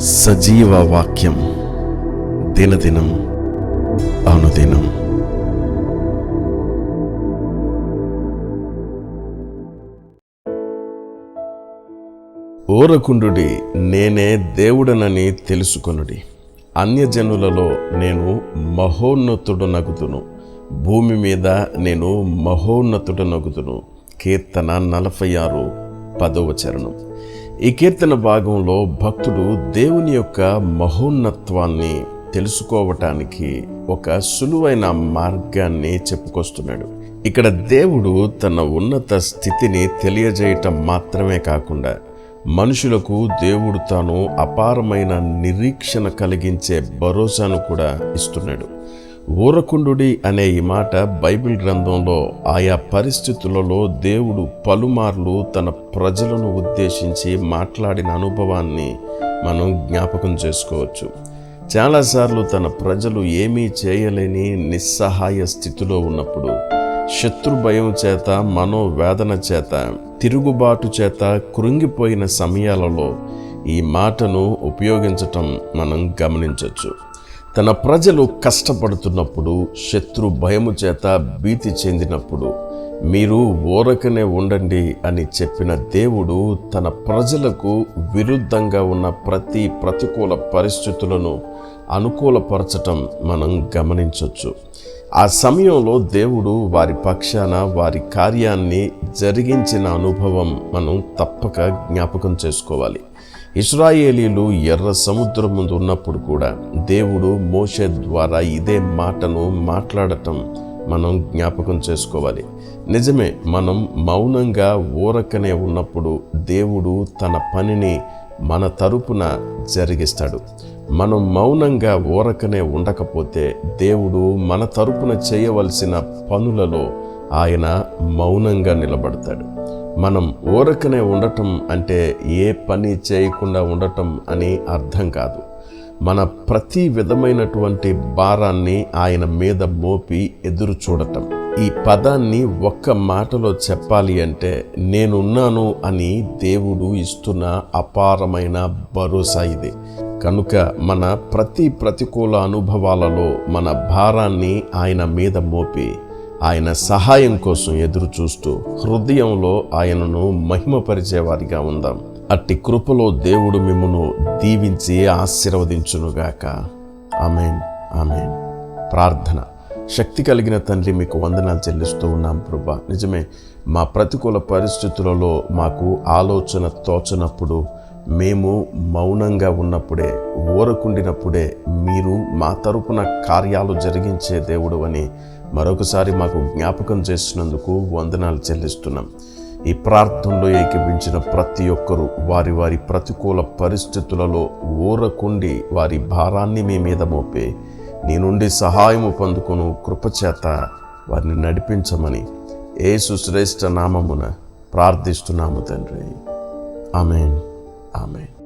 సజీవ వాక్యం దినదినం అనుదినం. ఓరకుండుడి నేనే దేవుడనని తెలుసుకొనుడి. అన్యజనులలో నేను మహోన్నతుడనగుదును. భూమి మీద నేను మహోన్నతుడనగుదును. కీర్తన నలభై ఆరు పదవ చరణం. ఈ కీర్తన భాగంలో భక్తుడు దేవుని యొక్క మహోన్నత్వాన్ని తెలుసుకోవటానికి ఒక సులువైన మార్గాన్ని చెప్పుకొస్తున్నాడు. ఇక్కడ దేవుడు తన ఉన్నత స్థితిని తెలియజేయటం మాత్రమే కాకుండా మనుషులకు దేవుడు తాను అపారమైన నిరీక్షణ కలిగించే భరోసాను కూడా ఇస్తున్నాడు. ఊరకుండుడి అనే ఈ మాట బైబిల్ గ్రంథంలో ఆయా పరిస్థితులలో దేవుడు పలుమార్లు తన ప్రజలను ఉద్దేశించి మాట్లాడిన అనుభవాన్ని మనం జ్ఞాపకం చేసుకోవచ్చు. చాలాసార్లు తన ప్రజలు ఏమీ చేయలేని నిస్సహాయ స్థితిలో ఉన్నప్పుడు శత్రు భయం చేత మనోవేదన చేత తిరుగుబాటు చేత కృంగిపోయిన సమయాలలో ఈ మాటను ఉపయోగించటం మనం గమనించవచ్చు తన ప్రజలు కష్టపడుతున్నప్పుడు శత్రు భయము చేత భీతి చెందినప్పుడు మీరు ఓరకనే ఉండండి అని చెప్పిన దేవుడు తన ప్రజలకు విరుద్ధంగా ఉన్న ప్రతి ప్రతికూల పరిస్థితులను అనుకూలపరచటం మనం గమనించవచ్చు ఆ సమయంలో దేవుడు వారి పక్షాన వారి కార్యాన్ని జరిగించిన అనుభవం మనం తప్పక జ్ఞాపకం చేసుకోవాలి. ఇస్రాయేలీలు ఎర్ర సముద్రం ముందు ఉన్నప్పుడు కూడా దేవుడు మోషే ద్వారా ఇదే మాటను మాట్లాడటం మనం జ్ఞాపకం చేసుకోవాలి. నిజమే మనం మౌనంగా ఊరకనే ఉన్నప్పుడు దేవుడు తన పనిని మన తరపున జరిగిస్తాడు. మనం మౌనంగా ఊరకనే ఉండకపోతే దేవుడు మన తరపున చేయవలసిన పనులలో ఆయన మౌనంగా నిలబడతాడు. మనం ఊరకనే ఉండటం అంటే ఏ పని చేయకుండా ఉండటం అని అర్థం కాదు. మన ప్రతి విధమైనటువంటి భారాన్ని ఆయన మీద మోపి ఎదురు చూడటం. ఈ పదాన్ని ఒక్క మాటలో చెప్పాలి అంటే నేనున్నాను అని దేవుడు ఇస్తున్న అపారమైన భరోసా ఇది. కనుక మన ప్రతి ప్రతికూల అనుభవాలలో మన భారాన్ని ఆయన మీద మోపి ఆయన సహాయం కోసం ఎదురు చూస్తూ హృదయంలో ఆయనను మహిమపరిచేవారిగా ఉందాం. అట్టి కృపలో దేవుడు మిమ్మను దీవించి ఆశీర్వదించునుగాక. Amen amen. ప్రార్థన. శక్తి కలిగిన తండ్రి మీకు వందనాలు చెల్లిస్తూ ఉన్నాం ప్రభా. నిజమే మా ప్రతికూల పరిస్థితులలో మాకు ఆలోచన తోచనప్పుడు మేము మౌనంగా ఉన్నప్పుడే ఊరకుండినప్పుడే మీరు మా తరపున కార్యాలు జరిగించే దేవుడు అని మరొకసారి మాకు జ్ఞాపకం చేసినందుకు వందనాలు చెల్లిస్తున్నాం. ఈ ప్రార్థనలో ఏకీపించిన ప్రతి ఒక్కరూ వారి వారి ప్రతికూల పరిస్థితులలో ఊరకుండి వారి భారాన్ని మీ మీద మోపే. నీ నుండి సహాయము పొందుకును కృపచేత వారిని నడిపించమని ఏసు శ్రేష్ఠ నామమున ప్రార్థిస్తున్నాము తండ్రి. ఆమెన్. ఆమెన్.